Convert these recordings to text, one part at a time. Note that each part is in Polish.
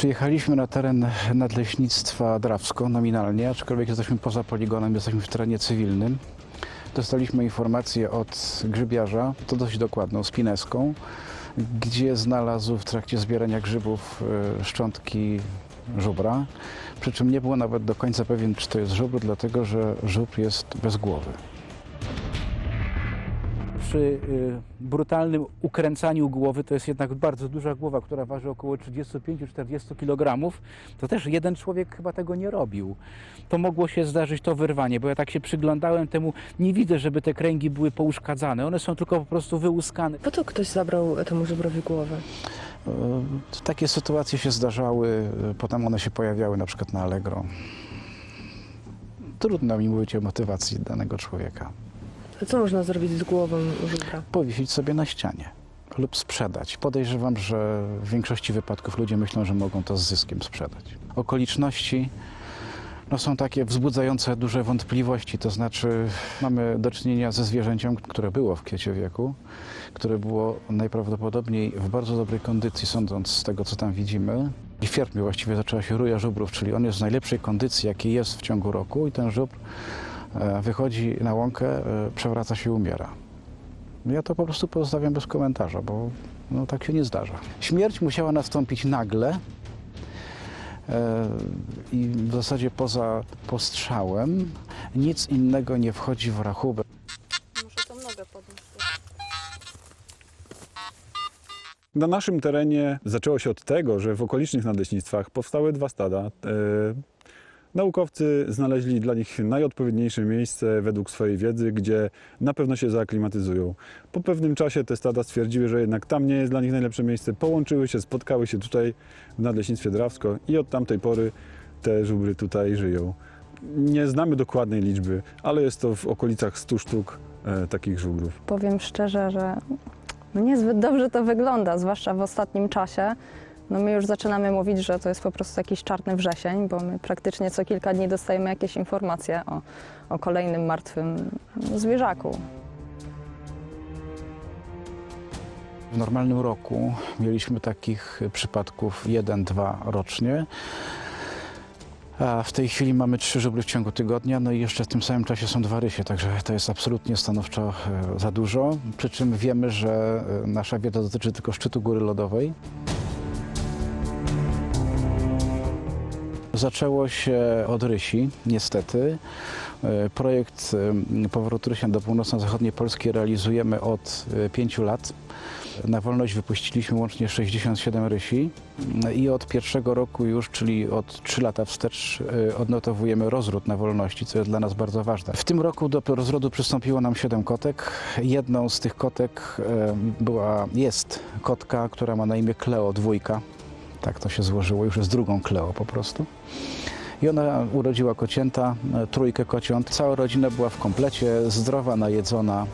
Przyjechaliśmy na teren Nadleśnictwa Drawsko nominalnie, aczkolwiek jesteśmy poza poligonem, jesteśmy w terenie cywilnym. Dostaliśmy informację od grzybiarza, to dość dokładną, z Pineską, gdzie znalazł w trakcie zbierania grzybów e, szczątki żubra. Przy czym nie było nawet do końca pewien, czy to jest żubr, dlatego że żubr jest bez głowy. Przy y, brutalnym ukręcaniu głowy, to jest jednak bardzo duża głowa, która waży około 35-40 kg, to też jeden człowiek chyba tego nie robił. To mogło się zdarzyć to wyrwanie, bo ja tak się przyglądałem temu, nie widzę, żeby te kręgi były pouszkadzane, one są tylko po prostu wyłuskane. Po to ktoś zabrał temu żubrowi głowę. E, Takie sytuacje się zdarzały, e, potem one się pojawiały na przykład na Allegro. Trudno mi mówić o motywacji danego człowieka. Co można zrobić z głową żubra? Powiesić sobie na ścianie lub sprzedać. Podejrzewam, że w większości wypadków ludzie myślą, że mogą to z zyskiem sprzedać. Okoliczności no, są takie wzbudzające duże wątpliwości, to znaczy mamy do czynienia ze zwierzęciem, które było w kwieciowieku, które było najprawdopodobniej w bardzo dobrej kondycji, sądząc z tego, co tam widzimy. W właściwie zaczęła się ruja żubrów, czyli on jest w najlepszej kondycji, jakiej jest w ciągu roku i ten żubr wychodzi na łąkę, e, przewraca się i umiera. Ja to po prostu pozostawiam bez komentarza, bo no, tak się nie zdarza. Śmierć musiała nastąpić nagle e, i w zasadzie poza postrzałem nic innego nie wchodzi w rachubę. Muszę tą nogę podnieść. Na naszym terenie zaczęło się od tego, że w okolicznych nadleśnictwach powstały dwa stada. Naukowcy znaleźli dla nich najodpowiedniejsze miejsce według swojej wiedzy, gdzie na pewno się zaaklimatyzują. Po pewnym czasie te stada stwierdziły, że jednak tam nie jest dla nich najlepsze miejsce, połączyły się, spotkały się tutaj w Nadleśnictwie Drawsko i od tamtej pory te żubry tutaj żyją. Nie znamy dokładnej liczby, ale jest to w okolicach 100 sztuk e, takich żubrów. Powiem szczerze, że no niezbyt dobrze to wygląda, zwłaszcza w ostatnim czasie. No my już zaczynamy mówić, że to jest po prostu jakiś czarny wrzesień, bo my praktycznie co kilka dni dostajemy jakieś informacje o, o kolejnym martwym zwierzaku. W normalnym roku mieliśmy takich przypadków 1-2 rocznie. A w tej chwili mamy trzy żubry w ciągu tygodnia, no i jeszcze w tym samym czasie są dwa rysie, także to jest absolutnie stanowczo e, za dużo. Przy czym wiemy, że e, nasza wiedza dotyczy tylko szczytu góry lodowej. Zaczęło się od Rysi, niestety. E, Projekt e, powrotu Rysian do północno-zachodniej Polski realizujemy od e, pięciu lat. Na wolność wypuściliśmy łącznie 67 rysi i od pierwszego roku już, czyli od 3 lata wstecz, odnotowujemy rozród na wolności, co jest dla nas bardzo ważne. W tym roku do rozrodu przystąpiło nam 7 kotek. Jedną z tych kotek była, jest kotka, która ma na imię Kleo, dwójka. Tak to się złożyło, już jest drugą Kleo po prostu. I ona urodziła kocięta, e, trójkę kociąt. Cała rodzina była w komplecie, zdrowa, najedzona.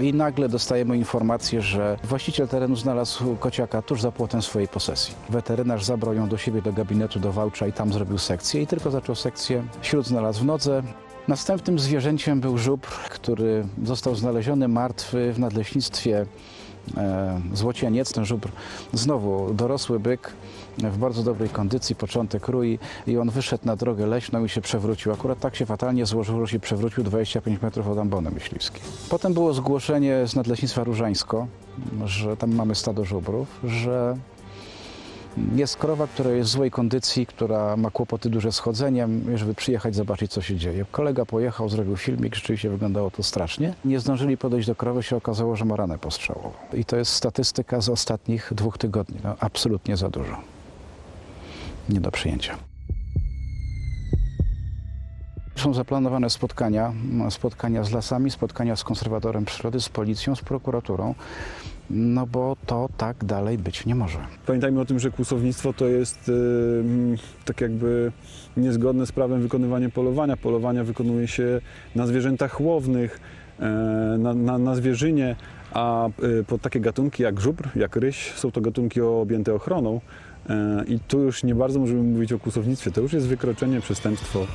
I nagle dostajemy informację, że właściciel terenu znalazł kociaka tuż za płotem swojej posesji. Weterynarz zabrał ją do siebie do gabinetu, do Wałcza i tam zrobił sekcję. I tylko zaczął sekcję, śród znalazł w nodze. Następnym zwierzęciem był żubr, który został znaleziony martwy w nadleśnictwie Złocieniec. Ten żubr znowu dorosły byk w bardzo dobrej kondycji, początek rui i on wyszedł na drogę leśną i się przewrócił. Akurat tak się fatalnie złożyło, że się przewrócił 25 metrów od ambony myśliwskiej. Potem było zgłoszenie z Nadleśnictwa Różańsko, że tam mamy stado żubrów, że jest krowa, która jest w złej kondycji, która ma kłopoty duże z chodzeniem, żeby przyjechać, zobaczyć, co się dzieje. Kolega pojechał, zrobił filmik, rzeczywiście wyglądało to strasznie. Nie zdążyli podejść do krowy, się okazało, że ma ranę postrzałową. I to jest statystyka z ostatnich dwóch tygodni. No, absolutnie za dużo. Nie do przyjęcia. Są zaplanowane spotkania, spotkania z lasami, spotkania z konserwatorem przyrody, z policją, z prokuraturą, no bo to tak dalej być nie może. Pamiętajmy o tym, że kłusownictwo to jest ym, tak jakby niezgodne z prawem wykonywanie polowania. Polowania wykonuje się na zwierzętach łownych, e, na, na, na zwierzynie, a y, pod takie gatunki jak żubr, jak ryś, są to gatunki objęte ochroną. E, I tu już nie bardzo możemy mówić o kłusownictwie. To już jest wykroczenie, przestępstwo.